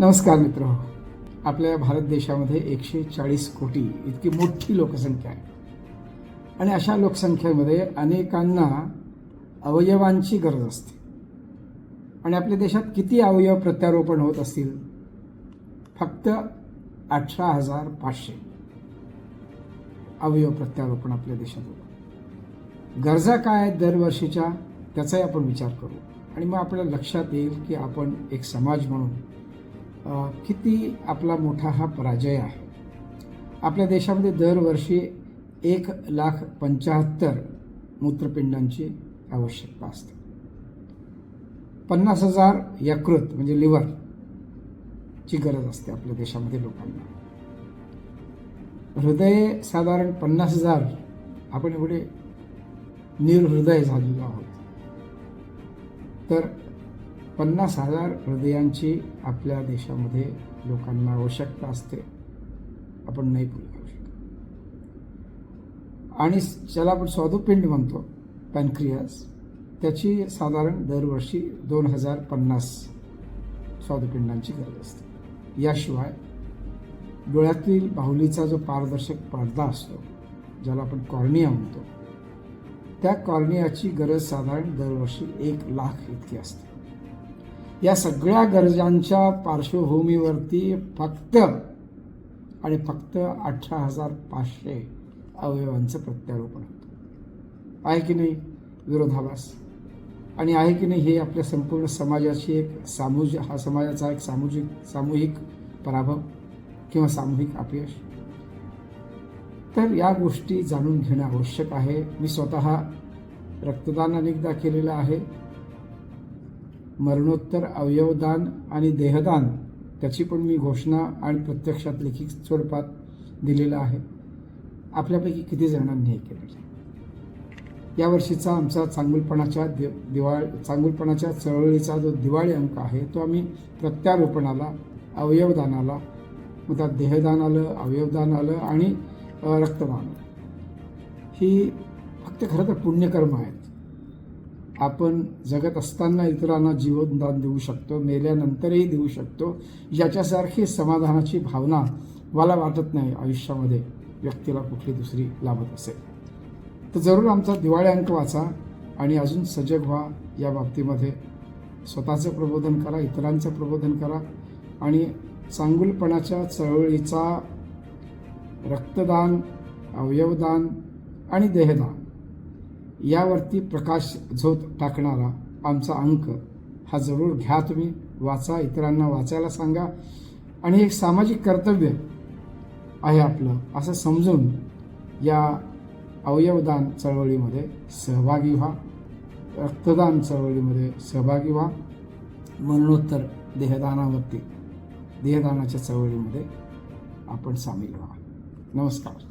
नमस्कार मित्र. आपल्या भारत देशामध्ये एकशे चाळीस कोटी इतकी मोठी लोकसंख्या आहे. आणि अशा लोकसंख्येमध्ये अनेकांना अवयवांची गरज असते. आणि आपल्या देशात किती अवयव प्रत्यारोपण होत असतील? फक्त अठरा हजार पाचशे अवयव प्रत्यारोपण आपल्या देशात होतं गरजा काय आहेत दरवर्षीच्या? त्याचाही आपण विचार करू. आणि मग आपल्याला लक्षात येईल की आपण एक समाज म्हणून किती आपला मोठा हा पराजय आहे? आपल्या देशामध्ये दरवर्षी एक लाख पंच्याहत्तर मूत्रपिंडांची आवश्यकता असते. पन्नास हजार यकृत म्हणजे लिव्हर ची गरज असते आपल्या देशामध्ये लोकांना. हृदय साधारण पन्नास हजार आपण एवढे निर्हृदय झालेलो आहोत. तर पन्नास हजार हृदयांची आपल्या देशामध्ये लोकांना आवश्यकता असते. आपण नाही पूर्ण करू शकत. आणि ज्याला आपण स्वादुपिंड म्हणतो पॅनक्रियास त्याची साधारण दरवर्षी दोन हजार पन्नास स्वादुपिंडांची गरज असते. याशिवाय डोळ्यातील बाहुलीचा जो पारदर्शक पडदा असतो ज्याला आपण कॉर्निया म्हणतो त्या कॉर्नियाची गरज साधारण दरवर्षी एक लाख इतकी असते. या सगळ्या गरजांच्या पार्श्वभूमीवरती फक्त आणि फक्त अठरा हजार पाचशे अवयवांचं प्रत्यारोपण होतं. आहे की नाही? विरोधाभास. आणि आहे की नाही हे आपल्या संपूर्ण समाजाची एक सामूज हा समाजाचा एक सामूहिक सामूहिक पराभव किंवा सामूहिक अपयश. तर या गोष्टी जाणून घेणं आवश्यक आहे. मी स्वतः रक्तदान अनेकदा केलेलं आहे. मरणोत्तर अवयवदान आणि देहदान त्याची पण मी घोषणा आणि प्रत्यक्षात लेखी स्वरूपात दिलेलं आहे. आपल्यापैकी किती जणांनी हे केलं यावर्षीचा आमचा चांगुलपणाच्या दि दिवाळ चांगुलपणाच्या चळवळीचा जो दिवाळी अंक आहे तो आम्ही प्रत्यारोपणाला अवयवदानाला मग त्यात देहदान आलं अवयवदान आलं आणि रक्तदान ही फक्त खरं तर पुण्यकर्म आहेत. आपण जगत असताना इतरांना जीवनदान देऊ शकतो मेल्यानंतरही देऊ शकतो. याच्यासारखी समाधानाची भावना मला वाटत नाही आयुष्यामध्ये व्यक्तीला कुठली दुसरी लाभत असेल. तर जरूर आमचा दिवाळी अंक वाचा आणि अजून सजग व्हा या बाबतीमध्ये. स्वतःचं प्रबोधन करा इतरांचं प्रबोधन करा आणि चांगुलपणाच्या चळवळीचा रक्तदान अवयवदान आणि देहदान यावरती प्रकाश झोत टाकणारा आमचा अंक हा जरूर घ्या तुम्ही. वाचा इतरांना वाचायला सांगा. आणि एक सामाजिक कर्तव्य आहे आपलं असं समजून या अवयवदान चळवळीमध्ये सहभागी व्हा. रक्तदान चळवळीमध्ये सहभागी व्हा. मरणोत्तर देहदानावरती देहदानाच्या चळवळीमध्ये आपण सामील व्हा. नमस्कार.